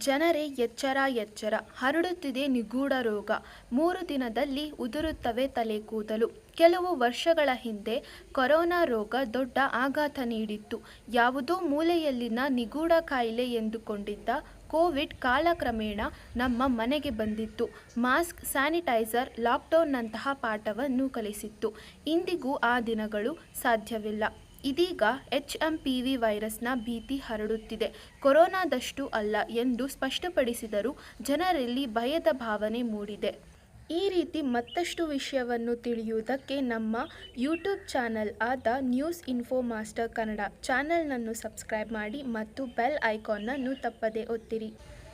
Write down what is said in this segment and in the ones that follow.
ಜನರೇ ಎಚ್ಚರ ಎಚ್ಚರ. ಹರಡುತ್ತಿದೆ ನಿಗೂಢ ರೋಗ. ಮೂರು ದಿನದಲ್ಲಿ ಉದುರುತ್ತವೆ ತಲೆ ಕೂದಲು. ಕೆಲವು ವರ್ಷಗಳ ಹಿಂದೆ ಕೊರೋನಾ ರೋಗ ದೊಡ್ಡ ಆಘಾತ ನೀಡಿತ್ತು. ಯಾವುದೋ ಮೂಲೆಯಲ್ಲಿನ ನಿಗೂಢ ಕಾಯಿಲೆ ಎಂದುಕೊಂಡಿದ್ದ ಕೋವಿಡ್ ಕಾಲಕ್ರಮೇಣ ನಮ್ಮ ಮನೆಗೆ ಬಂದಿತ್ತು. ಮಾಸ್ಕ್, ಸ್ಯಾನಿಟೈಸರ್, ಲಾಕ್ಡೌನ್ನಂತಹ ಪಾಠವನ್ನು ಕಲಿಸಿತ್ತು. ಇಂದಿಗೂ ಆ ದಿನಗಳು ಸಾಧ್ಯವಿಲ್ಲ. ಇದೀಗ ಎಚ್ ಎಂ ಪಿ ವಿ ವೈರಸ್ನ ಭೀತಿ ಹರಡುತ್ತಿದೆ. ಕೊರೋನಾದಷ್ಟು ಅಲ್ಲ ಎಂದು ಸ್ಪಷ್ಟಪಡಿಸಿದರೂ ಜನರಲ್ಲಿ ಭಯದ ಭಾವನೆ ಮೂಡಿದೆ. ಈ ರೀತಿ ಮತ್ತಷ್ಟು ವಿಷಯವನ್ನು ತಿಳಿಯುವುದಕ್ಕೆ ನಮ್ಮ ಯೂಟ್ಯೂಬ್ ಚಾನಲ್ ಆದ ನ್ಯೂಸ್ ಇನ್ಫೋ ಮಾಸ್ಟರ್ ಕನ್ನಡ ಚಾನಲ್ನನ್ನು ಸಬ್ಸ್ಕ್ರೈಬ್ ಮಾಡಿ ಮತ್ತು ಬೆಲ್ ಐಕಾನ್ನನ್ನು ತಪ್ಪದೇ ಒತ್ತಿರಿ.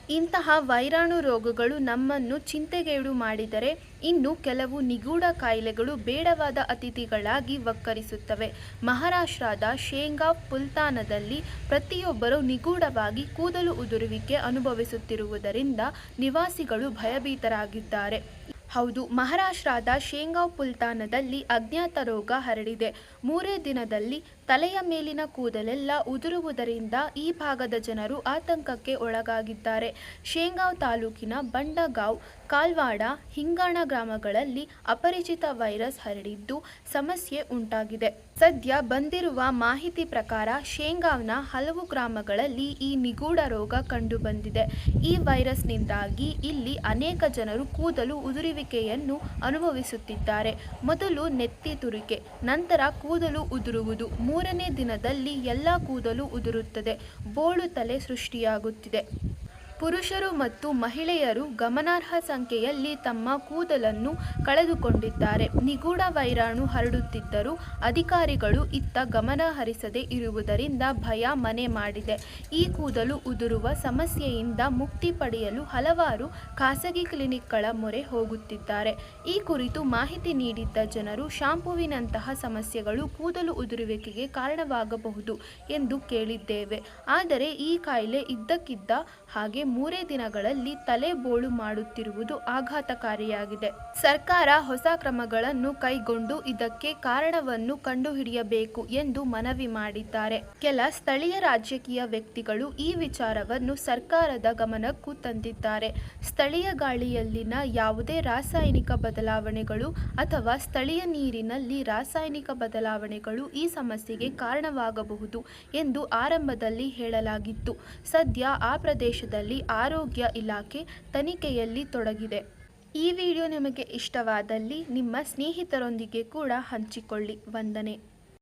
ಇಂತಹ ವೈರಾಣು ರೋಗಗಳು ನಮ್ಮನ್ನು ಚಿಂತೆಗೇಡು ಮಾಡಿದರೆ ಇನ್ನು ಕೆಲವು ನಿಗೂಢ ಕಾಯಿಲೆಗಳು ಬೇಡವಾದ ಅತಿಥಿಗಳಾಗಿ ವಕ್ಕರಿಸುತ್ತವೆ. ಮಹಾರಾಷ್ಟ್ರದ ಶೇಂಗಾ ಪುಲ್ತಾನದಲ್ಲಿ ಪ್ರತಿಯೊಬ್ಬರು ನಿಗೂಢವಾಗಿ ಕೂದಲು ಉದುರುವಿಕೆ ಅನುಭವಿಸುತ್ತಿರುವುದರಿಂದ ನಿವಾಸಿಗಳು ಭಯಭೀತರಾಗಿದ್ದಾರೆ. ಹೌದು, ಮಹಾರಾಷ್ಟ್ರದ ಶೇಂಗಾವ್ ಪುಲ್ತಾನದಲ್ಲಿ ಅಜ್ಞಾತ ರೋಗ ಹರಡಿದೆ. ಮೂರೇ ದಿನದಲ್ಲಿ ತಲೆಯ ಮೇಲಿನ ಕೂದಲೆಲ್ಲ ಉದುರುವುದರಿಂದ ಈ ಭಾಗದ ಜನರು ಆತಂಕಕ್ಕೆ ಒಳಗಾಗಿದ್ದಾರೆ. ಶೇಂಗಾವ್ ತಾಲೂಕಿನ ಬಂಡಗಾಂವ್ ಕಾಲ್ವಾಡ, ಹಿಂಗಾಣ ಗ್ರಾಮಗಳಲ್ಲಿ ಅಪರಿಚಿತ ವೈರಸ್ ಹರಡಿದ್ದು ಸಮಸ್ಯೆ ಉಂಟಾಗಿದೆ. ಸದ್ಯ ಬಂದಿರುವ ಮಾಹಿತಿ ಪ್ರಕಾರ ಶೇಂಗಾವ್ನ ಹಲವು ಗ್ರಾಮಗಳಲ್ಲಿ ಈ ನಿಗೂಢ ರೋಗ ಕಂಡುಬಂದಿದೆ. ಈ ವೈರಸ್ನಿಂದಾಗಿ ಇಲ್ಲಿ ಅನೇಕ ಜನರು ಕೂದಲು ಉದುರುವಿಕೆಯನ್ನು ಅನುಭವಿಸುತ್ತಿದ್ದಾರೆ. ಮೊದಲು ನೆತ್ತಿ ತುರಿಕೆ, ನಂತರ ಕೂದಲು ಉದುರುವುದು. ಮೂರನೇ ದಿನದಲ್ಲಿ ಎಲ್ಲ ಕೂದಲು ಉದುರುತ್ತದೆ. ಬೋಳು ತಲೆ ಸೃಷ್ಟಿಯಾಗುತ್ತಿದೆ. ಪುರುಷರು ಮತ್ತು ಮಹಿಳೆಯರು ಗಮನಾರ್ಹ ಸಂಖ್ಯೆಯಲ್ಲಿ ತಮ್ಮ ಕೂದಲನ್ನು ಕಳೆದುಕೊಂಡಿದ್ದಾರೆ. ನಿಗೂಢ ವೈರಾಣು ಹರಡುತ್ತಿದ್ದರೂ ಅಧಿಕಾರಿಗಳು ಇತ್ತ ಗಮನ ಹರಿಸದೇ ಇರುವುದರಿಂದ ಭಯ ಮನೆ ಮಾಡಿದೆ. ಈ ಕೂದಲು ಉದುರುವ ಸಮಸ್ಯೆಯಿಂದ ಮುಕ್ತಿ ಪಡೆಯಲು ಹಲವಾರು ಖಾಸಗಿ ಕ್ಲಿನಿಕ್ಗಳ ಮೊರೆ ಹೋಗುತ್ತಿದ್ದಾರೆ. ಈ ಕುರಿತು ಮಾಹಿತಿ ನೀಡಿದ್ದ ಜನರು, ಶಾಂಪುವಿನಂತಹ ಸಮಸ್ಯೆಗಳು ಕೂದಲು ಉದುರುವಿಕೆಗೆ ಕಾರಣವಾಗಬಹುದು ಎಂದು ಕೇಳಿದ್ದೇವೆ. ಆದರೆ ಈ ಕಾಯಿಲೆ ಇದ್ದಕ್ಕಿದ್ದ ಹಾಗೆ ಮೂರೇ ದಿನಗಳಲ್ಲಿ ತಲೆ ಬೋಳು ಮಾಡುತ್ತಿರುವುದು ಆಘಾತಕಾರಿಯಾಗಿದೆ. ಸರ್ಕಾರ ಹೊಸ ಕ್ರಮಗಳನ್ನು ಕೈಗೊಂಡು ಇದಕ್ಕೆ ಕಾರಣವನ್ನು ಕಂಡುಹಿಡಿಯಬೇಕು ಎಂದು ಮನವಿ ಮಾಡಿದ್ದಾರೆ. ಕೆಲ ಸ್ಥಳೀಯ ರಾಜಕೀಯ ವ್ಯಕ್ತಿಗಳು ಈ ವಿಚಾರವನ್ನು ಸರ್ಕಾರದ ಗಮನಕ್ಕೂ ತಂದಿದ್ದಾರೆ. ಸ್ಥಳೀಯ ಗಾಳಿಯಲ್ಲಿನ ಯಾವುದೇ ರಾಸಾಯನಿಕ ಬದಲಾವಣೆಗಳು ಅಥವಾ ಸ್ಥಳೀಯ ನೀರಿನಲ್ಲಿ ರಾಸಾಯನಿಕ ಬದಲಾವಣೆಗಳು ಈ ಸಮಸ್ಯೆಗೆ ಕಾರಣವಾಗಬಹುದು ಎಂದು ಆರಂಭದಲ್ಲಿ ಹೇಳಲಾಗಿತ್ತು. ಸದ್ಯ ಆ ಪ್ರದೇಶದಲ್ಲಿ ಆರೋಗ್ಯ ಇಲಾಖೆ ತನಿಖೆಯಲ್ಲಿ ತೊಡಗಿದೆ. ಈ ವಿಡಿಯೋ ನಿಮಗೆ ಇಷ್ಟವಾದಲ್ಲಿ ನಿಮ್ಮ ಸ್ನೇಹಿತರೊಂದಿಗೆ ಕೂಡ ಹಂಚಿಕೊಳ್ಳಿ. ವಂದನೆ.